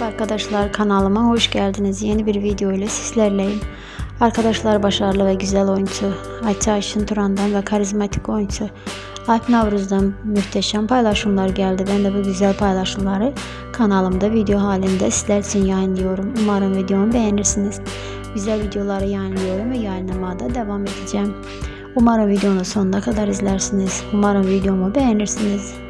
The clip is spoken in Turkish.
Merhaba arkadaşlar kanalıma hoş geldiniz. Yeni bir video ile sizlerleyim. Arkadaşlar başarılı ve güzel oyuncu Ayça Ayşin Turan'dan ve karizmatik oyuncu Alp Navruz'dan muhteşem paylaşımlar geldi. Ben de bu güzel paylaşımları kanalımda video halinde sizler için yayınlıyorum. Umarım videomu beğenirsiniz. Güzel videoları yayınlıyorum ve yayınlamaya da devam edeceğim. Umarım videonun sonuna kadar izlersiniz. Umarım videomu beğenirsiniz.